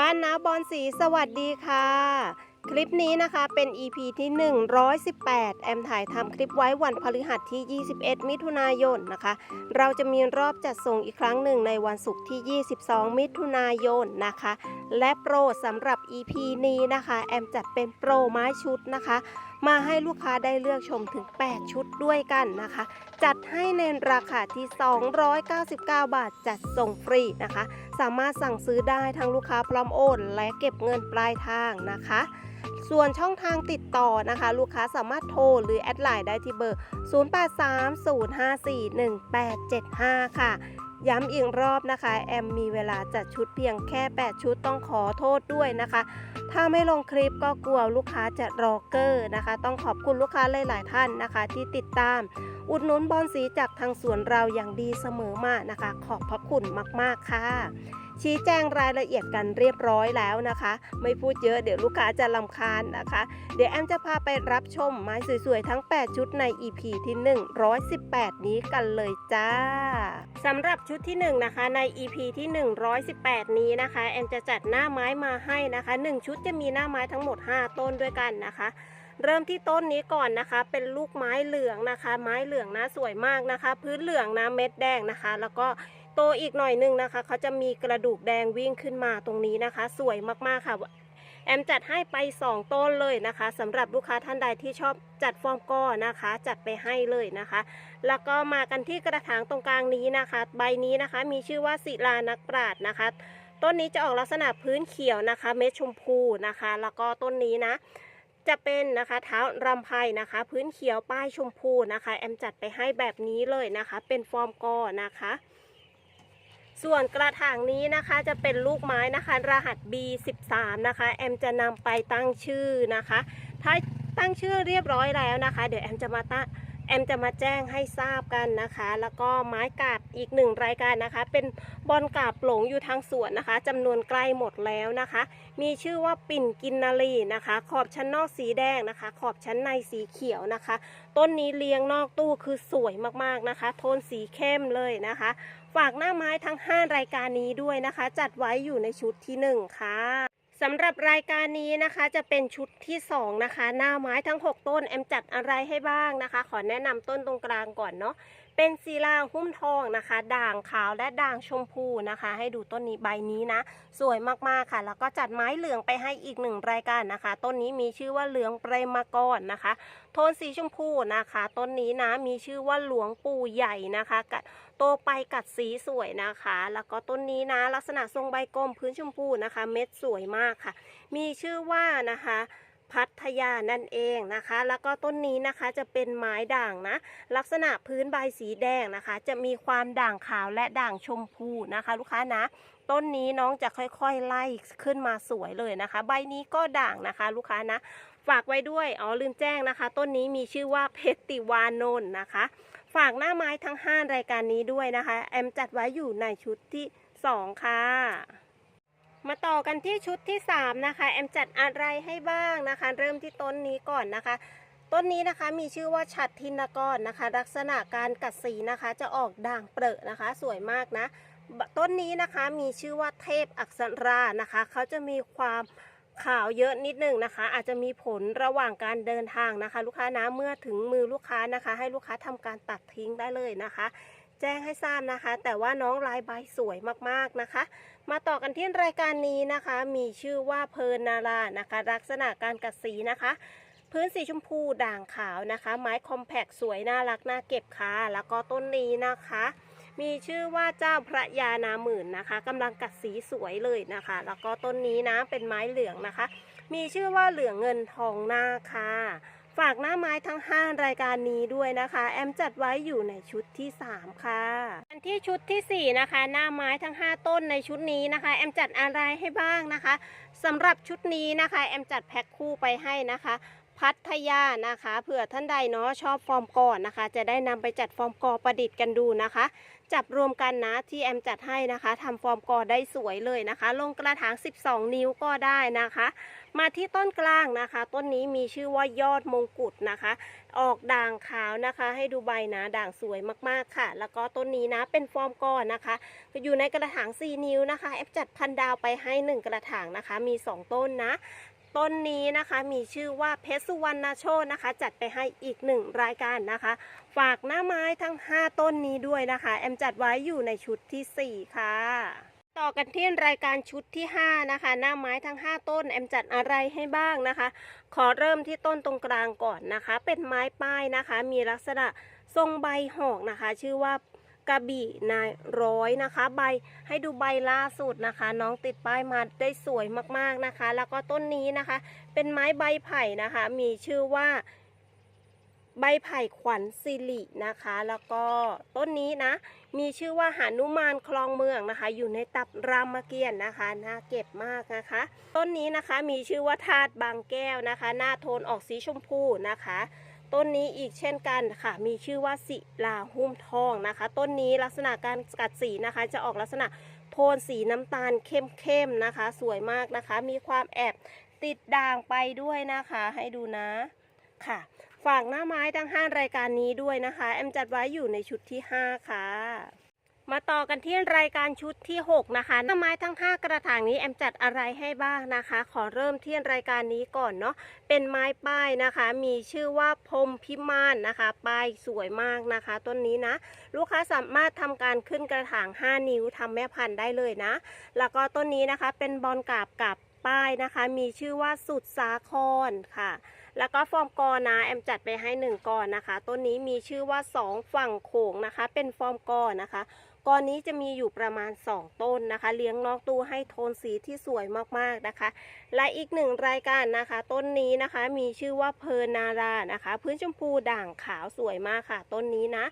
บ้านนาบอนสีสวัสดีค่ะ คลิปนี้นะคะเป็น EP ที่ 118 แอมถ่ายทำคลิปไว้วันพฤหัสที่ 21 มิถุนายนนะคะ เราจะมีรอบจัดส่งอีกครั้งหนึ่งในวันศุกร์ที่ 22 มิถุนายนนะคะ และโปรสำหรับ EP นี้นะคะ แอมจัดเป็นโปรไม้ชุดนะคะ มาให้ลูกค้าได้เลือกชมถึง 8 ชุดด้วยกันนะคะ จัดให้ในราคาที่ 299 บาทจัดส่งฟรีนะคะสามารถสั่งซื้อได้ทั้งลูกค้าพร้อมโอนและเก็บเงินปลายทางนะคะ ส่วนช่องทางติดต่อนะคะ ลูกค้าสามารถโทรหรือแอดไลน์ได้ที่เบอร์ 0830541875 ค่ะย้ำอีกรอบนะคะ แอมมีเวลาจัดชุดเพียงแค่ 8 ชุดต้องขอโทษด้วยนะคะ ถ้าไม่ลงคลิปก็กลัวลูกค้าจะรอเกอร์นะคะ ต้องขอบคุณลูกค้าหลาย ๆ ท่านนะคะ ที่ติดตาม อุดหนุนบอลสีจากทางสวนเราอย่างดีเสมอมานะคะ ขอบพระคุณมากๆค่ะ ชี้แจงรายละเอียดกันเรียบร้อยแล้วนะคะ ไม่พูดเยอะเดี๋ยวลูกค้าจะลำคาญนะคะ เดี๋ยวแอมจะพาไปรับชมไม้สวยๆ ทั้ง 8 ชุดใน EP ที่ 118 นี้กันเลยจ้าสำหรับชุดที่ 1 นะคะใน EP ที่ 118 นี้นะคะ แอมจะจัดหน้าไม้มาให้นะคะ 1 ชุดจะมีหน้าไม้ทั้งหมด 5 ต้นด้วยกันนะคะ เริ่มที่ต้นนี้ก่อนนะคะ เป็นลูกไม้เหลืองนะคะ ไม้เหลืองนะสวยมากนะคะ พื้นเหลืองนะเม็ดแดงนะคะ แล้วก็โตอีกหน่อยหนึงนะคะ เขาจะมีกระดูกแดงวิ่งขึ้นมาตรงนี้นะคะ สวยมากๆค่ะ แอมจัดให้ไป 2 ต้นเลยนะคะสำหรับลูกค้าท่านใดที่ชอบจัดฟอร์มก้อนะคะ จัดไปให้เลยนะคะ แล้วก็มากันที่กระถางตรงกลางนี้นะคะ ใบนี้นะคะ มีชื่อว่าศิลานักปราชญ์นะคะต้นนี้จะออกลักษณะพื้นเขียวนะคะ เม็ดชมพูนะคะ แล้วก็ต้นนี้นะ จะเป็นนะคะเท้ารำไพนะคะ พื้นเขียวป้ายชมพูนะคะ แอมจัดไปให้แบบนี้เลยนะคะ เป็นฟอร์มกอนะคะ ส่วนกระถางนี้นะคะจะเป็นลูกไม้นะคะ รหัส B13 นะคะ แอมจะนำไปตั้งชื่อนะคะ ถ้าตั้งชื่อเรียบร้อยแล้วนะคะ เดี๋ยวแอมจะมาตั้ง อมจะมาแจ้งให้ทราบกันนะคะ แล้วก็ไม้กาบอีกหนึ่งรายการนะคะ เป็นบอลกาบหลงอยู่ทางสวนนะคะจำนวนใกล้หมดแล้วนะคะ มีชื่อว่าปิ่นกินนารีนะคะ ขอบชั้นนอกสีแดงนะคะ ขอบชั้นในสีเขียวนะคะ ต้นนี้เลี้ยงนอกตู้คือสวยมากๆนะคะ โทนสีเข้มเลยนะคะ ฝากหน้าไม้ทั้ง 5 รายการนี้ด้วยนะคะ จัดไว้อยู่ในชุดที่ 1 ค่ะ สำหรับรายการนี้นะคะจะเป็นชุดที่ 2 นะคะ หน้าไม้ทั้ง 6 ต้น แอมจัดอะไรให้บ้างนะคะ ขอแนะนำต้นตรงกลางก่อนเนาะ เป็นศิลาหุ้มทองนะคะ ด่างขาวและด่างชมพูนะคะ ให้ดูต้นนี้ใบนี้นะ สวยมากๆค่ะ แล้วก็จัดไม้เหลืองไปให้อีกหนึ่งรายการนะคะ ต้นนี้มีชื่อว่าเหลืองเปรมากรนะคะ โทนสีชมพูนะคะ ต้นนี้นะมีชื่อว่าหลวงปู่ใหญ่นะคะกัดโตไปกัดสีสวยนะคะ แล้วก็ต้นนี้นะ ลักษณะทรงใบกลมพื้นชมพูนะคะ เม็ดสวยมากค่ะ มีชื่อว่านะคะ พัทยานั่นเองนะคะ แล้วก็ต้นนี้นะคะจะเป็นไม้ด่างนะ ลักษณะพื้นใบสีแดงนะคะ จะมีความด่างขาวและด่างชมพูนะคะ ลูกค้านะ ต้นนี้น้องจะค่อยๆไล่ขึ้นมาสวยเลยนะคะ ใบนี้ก็ด่างนะคะ ลูกค้านะ ฝากไว้ด้วย อ๋อลืมแจ้งนะคะ ต้นนี้มีชื่อว่าเพชรติวานนท์นะคะ ฝากหน้าไม้ทั้ง 5 รายการนี้ด้วยนะคะ แอมจัดไว้อยู่ในชุดที่ 2 ค่ะ มาต่อกันที่ชุดที่ 3 นะคะ แอมจัดอะไรให้บ้างนะคะ เริ่มที่ต้นนี้ก่อนนะคะ ต้นนี้นะคะมีชื่อว่าฉัดทินกรนะคะ ลักษณะการกัดสีนะคะ จะออกด่างเปรอะนะคะ สวยมากนะ ต้นนี้นะคะมีชื่อว่าเทพอักษรานะคะ เขาจะมีความขาวเยอะนิดหนึ่งนะคะ อาจจะมีผลระหว่างการเดินทางนะคะ ลูกค้านะเมื่อถึงมือลูกค้านะคะ ให้ลูกค้าทำการตัดทิ้งได้เลยนะคะ แจ้งให้ทราบนะคะ แต่ว่าน้องลายใบสวยมากๆนะคะ มาต่อกันที่รายการนี้นะคะ มีชื่อว่าเพลินนารานะคะ ลักษณะการกัดสีนะคะ พื้นสีชมพูด่างขาวนะคะ ไม้คอมแพกสวยน่ารักน่าเก็บค่ะแล้วก็ต้นนี้นะคะ มีชื่อว่าเจ้าพระยานาหมื่นนะคะกำลังกัดสีสวยเลยนะคะ แล้วก็ต้นนี้นะเป็นไม้เหลืองนะคะ มีชื่อว่าเหลืองเงินทองหน้าค่ะ ฝากหน้าไม้ทั้ง 5 รายการนี้ด้วยนะคะ แอมจัดไว้อยู่ในชุดที่ 3 ค่ะ อันที่ชุดทีสี่ 4 นะคะ หน้าไม้ทั้ง 5 ต้นในชุดนี้นะคะ แอมจัดอะไรให้บ้างนะคะสำหรับชุดนี้นะคะ แอมจัดแพ็คคู่ไปให้นะคะพัทยานะคะเผื่อท่านใดเนาะชอบฟอร์มก่อนนะคะ จะได้นำไปจัดฟอร์มกอประดิษฐ์กันดูนะคะ จับรวมกันนะที่แอมจัดให้นะคะทำฟอร์มกอได้สวยเลยนะคะ ลงกระถาง 12 นิ้วก็ได้นะคะ มาที่ต้นกลางนะคะ ต้นนี้มีชื่อว่ายอดมงกุฎนะคะ ออกด่างขาวนะคะ ให้ดูใบนะด่างสวยมากๆค่ะ แล้วก็ต้นนี้นะเป็นฟอร์มกอนะคะก็อยู่ในกระถาง 4 นิ้วนะคะแอปจัดพันดาวไปให้ 1 กระถางนะคะ มี 2 ต้นนะ ต้นนี้นะคะมีชื่อว่าเพชรสุวรรณโชตนะคะ จัดไปให้อีกหนึ่งรายการนะคะ ฝากหน้าไม้ทั้ง 5 ต้นนี้ด้วยนะคะ แอมจัดไว้อยู่ในชุดทีสี่ 4 ค่ะ ต่อกันที่รายการชุดที่ 5 นะคะ หน้าไม้ทั้ง 5 ต้น แอมจัดอะไรให้บ้างนะคะ ขอเริ่มที่ต้นตรงกลางก่อนนะคะ เป็นไม้ป้ายนะคะ มีลักษณะทรงใบหอกนะคะ ชื่อว่า กระบี่นายร้อยนะคะ ใบให้ดูใบล่าสุดนะคะ น้องติดป้ายมาได้สวยมากๆนะคะ แล้วก็ต้นนี้นะคะ เป็นไม้ใบไผ่นะคะ มีชื่อว่า ใบไผ่ขวัญสิรินะคะ แล้วก็ต้นนี้นะ มีชื่อว่าหานุมานคลองเมืองนะคะ อยู่ในตับรามเกียรตินะคะน่าเก็บมากนะคะ ต้นนี้นะคะมีชื่อว่าธาตุบางแก้วนะคะ หน้าโทนออกสีชมพูนะคะ ต้นนี้อีกเช่นกันค่ะ มีชื่อว่าสิลาหุ้มทองนะคะ ต้นนี้ลักษณะการกัดสีนะคะ จะออกลักษณะโทนสีน้ำตาลเข้มๆนะคะ สวยมากนะคะ มีความแอบติดด่างไปด้วยนะคะ ให้ดูนะค่ะ ฝากหน้าไม้ทั้ง 5 รายการนี้ด้วยนะคะ แอมจัดไว้อยู่ในชุดที่ 5 ค่ะ มาต่อกันที่รายการชุดที่ 6 นะคะหน้าไม้ทั้ง 5 กระถางนี้แอมจัดอะไรให้บ้างนะคะ ขอเริ่มที่รายการนี้ก่อนเนาะเป็นไม้ป้ายนะคะ มีชื่อว่าพรมพิมานนะคะป้ายสวยมากนะคะ ต้นนี้นะ ลูกค้าสามารถทำการขึ้นกระถาง 5 นิ้วทำแม่พันธุ์ได้เลยนะ แล้วก็ต้นนี้นะคะเป็นบอลกาบกับป้ายนะคะ มีชื่อว่าสุดสาครค่ะ แล้วก็ฟอร์มกอนะแอมจัดไปให้หนึ่งกอนะคะต้นนี้มีชื่อว่าสองฝั่งโขงนะคะ เป็นฟอร์มกอนะคะ กอนี้จะมีอยู่ประมาณ 2 ต้นนะคะ เลี้ยงนอกตู้ให้โทนสีที่สวยมากๆนะคะ และอีกหนึ่งรายการนะคะ ต้นนี้นะคะมีชื่อว่าเพอร์นารานะคะ พื้นชมพูด่างขาวสวยมากค่ะ ต้นนี้นะ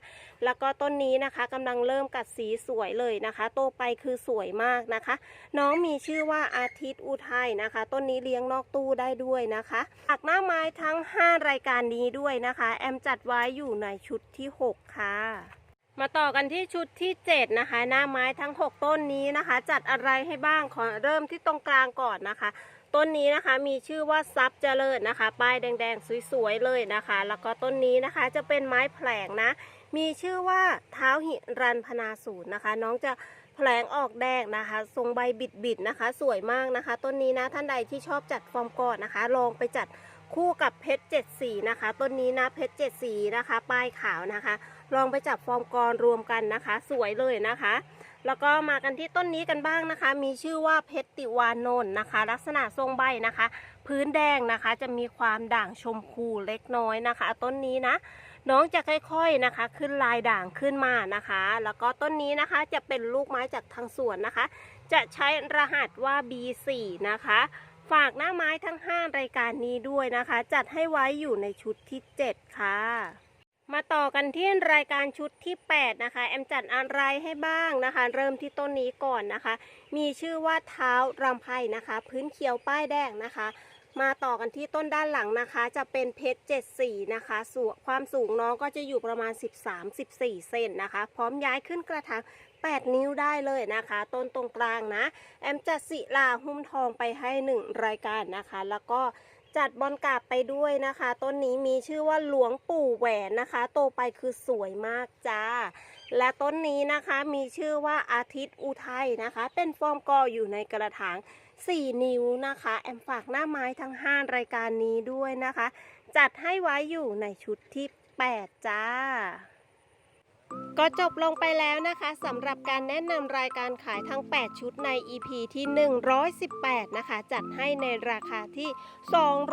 แล้วก็ต้นนี้นะคะกำลังเริ่มกัดสีสวยเลยนะคะ โตไปคือสวยมากนะคะ น้องมีชื่อว่าอาทิตย์อุทัยนะคะ ต้นนี้เลี้ยงนอกตู้ได้ด้วยนะคะฝากหน้าไม้ทั้ง 5 รายการนี้ด้วยนะคะ แอมจัดไว้อยู่ในชุดที่ 6 ค่ะ มาต่อกันที่ชุดที่7นะคะหน้าไม้ทั้ง 6 ต้นนี้นะคะ จัดอะไรให้บ้างขอเริ่มที่ตรงกลางก่อนนะคะ ต้นนี้นะคะมีชื่อว่าซับเจริญนะคะ ป้ายแดงๆสวยๆเลยนะคะ แล้วก็ต้นนี้นะคะจะเป็นไม้แผลงนะ มีชื่อว่าเท้าหิรันพนาสูตรนะคะ น้องจะแผลงออกแดงนะคะ ทรงใบบิดๆนะคะ สวยมากนะคะ ต้นนี้นะท่านใดที่ชอบจัดฟอร์มกอดนะคะ ลองไปจัดคู่กับเพชรเจ็ดสีนะคะ ต้นนี้นะเพชรเจ็ดสีนะคะ ป้ายขาวนะคะ ลองไปจับฟอร์มกรรวมกันนะคะ สวยเลยนะคะ แล้วก็มากันที่ต้นนี้กันบ้างนะคะ มีชื่อว่าเพชรติวานนท์นะคะ ลักษณะทรงใบนะคะ พื้นแดงนะคะจะมีความด่างชมพูเล็กน้อยนะคะ ต้นนี้นะ น้องจะค่อยๆนะคะ ขึ้นลายด่างขึ้นมานะคะ แล้วก็ต้นนี้นะคะจะเป็นลูกไม้จากทางสวนนะคะ จะใช้รหัสว่า B4 นะคะฝากหน้าไม้ทั้ง 5 รายการนี้ด้วยนะคะ จัดให้ไว้อยู่ในชุดที่ 7 ค่ะ มาต่อกันที่รายการชุดที่ 8 นะคะ แอมจัดอะไรให้บ้างนะคะ เริ่มที่ต้นนี้ก่อนนะคะ มีชื่อว่าเท้ารำไพนะคะ พื้นเขียวป้ายแดงนะคะ มาต่อกันที่ต้นด้านหลังนะคะ จะเป็นเพชรเจ็ดสีนะคะสูงความสูงน้องก็จะอยู่ประมาณ 13-14 เซนนะคะ พร้อมย้ายขึ้นกระถาง8 นิ้วได้เลยนะคะ ต้นตรงกลางนะ แอมจัดศิลาหุ้มทองไปให้ 1 รายการนะคะ แล้วก็ จัดบอลกราบไปด้วยนะคะ ต้นนี้มีชื่อว่าหลวงปู่แหวนนะคะ โตไปคือสวยมากจ้า และต้นนี้นะคะมีชื่อว่าอาทิตย์อุทัยนะคะ เป็นฟอร์มกออยู่ในกระถาง 4 นิ้วนะคะ แอมฝากหน้าไม้ทั้ง 5 รายการนี้ด้วยนะคะ จัดให้ไว้อยู่ในชุดที่ 8 จ้า ก็จบลงไปแล้วนะคะสำหรับการแนะนำรายการขายทั้ง 8 ชุดใน EP ที่ 118 นะคะ จัดให้ในราคาที่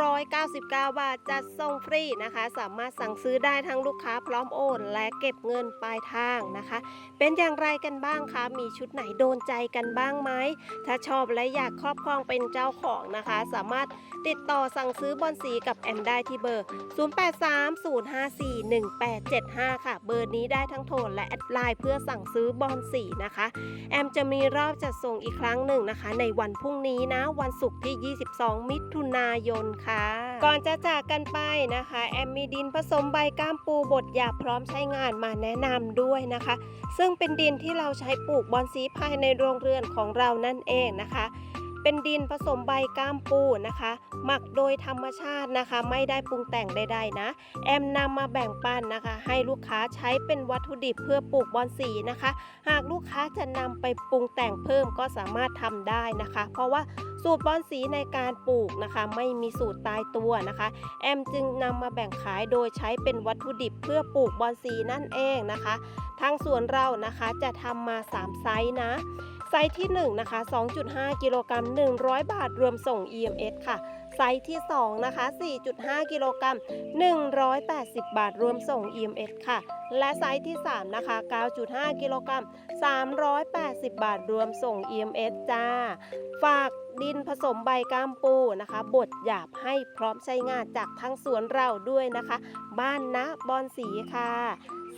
299 บาท จัดส่งฟรีนะคะ สามารถสั่งซื้อได้ทั้งลูกค้าพร้อมโอน และเก็บเงินปลายทางนะคะ เป็นอย่างไรกันบ้างคะ มีชุดไหนโดนใจกันบ้างไหม ถ้าชอบและอยากครอบครองเป็นเจ้าของนะคะ สามารถติดต่อสั่งซื้อบอลสีกับแอมได้ที่เบอร์ 0830541875 ค่ะ เบอร์นี้ได้ทั้งโทรและแอดไลน์เพื่อสั่งซื้อบอลสีนะคะ แอมจะมีรอบจัดส่งอีกครั้งหนึ่งนะคะ ในวันพรุ่งนี้นะ วันศุกร์ที่ 22 มิถุนายนค่ะ ก่อนจะจากกันไปนะคะ แอมมีดินผสมใบก้ามปูบดหยาพร้อมใช้งานมาแนะนำด้วยนะคะ ซึ่งเป็นดินที่เราใช้ปลูกบอนสีภายในโรงเรือนของเรานั่นเองนะคะ เป็นดินผสมใบก้ามปูนะคะ หมักโดยธรรมชาตินะคะ ไม่ได้ปรุงแต่งใดๆนะ แอมนำมาแบ่งปันนะคะ ให้ลูกค้าใช้เป็นวัตถุดิบเพื่อปลูกบอนสีนะคะ หากลูกค้าจะนำไปปรุงแต่งเพิ่มก็สามารถทำได้นะคะ เพราะว่าสูตรบอนสีในการปลูกนะคะ ไม่มีสูตรตายตัวนะคะ แอมจึงนำมาแบ่งขายโดยใช้เป็นวัตถุดิบเพื่อปลูกบอนสีนั่นเองนะคะ ทางสวนเรานะคะจะทำมา 3 ไซส์นะ ไซส์ที่1นะคะ2.5 กิโลกรัม100 บาทรวมส่ง EMS ค่ะ ไซส์ที่2นะคะ4.5 กิโลกรัม180 บาทรวมส่ง EMS ค่ะ และไซส์ที่3นะคะ9.5 กิโลกรัม380 บาทรวมส่ง EMS จ้า ฝากดินผสมใบก้ามปูนะคะบดหยาบให้พร้อมใช้งานจากทั้งสวนเราด้วยนะคะ บ้านนะบอนสีค่ะ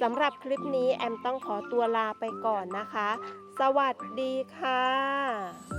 สำหรับคลิปนี้แอมต้องขอตัวลาไปก่อนนะคะ สวัสดีค่ะ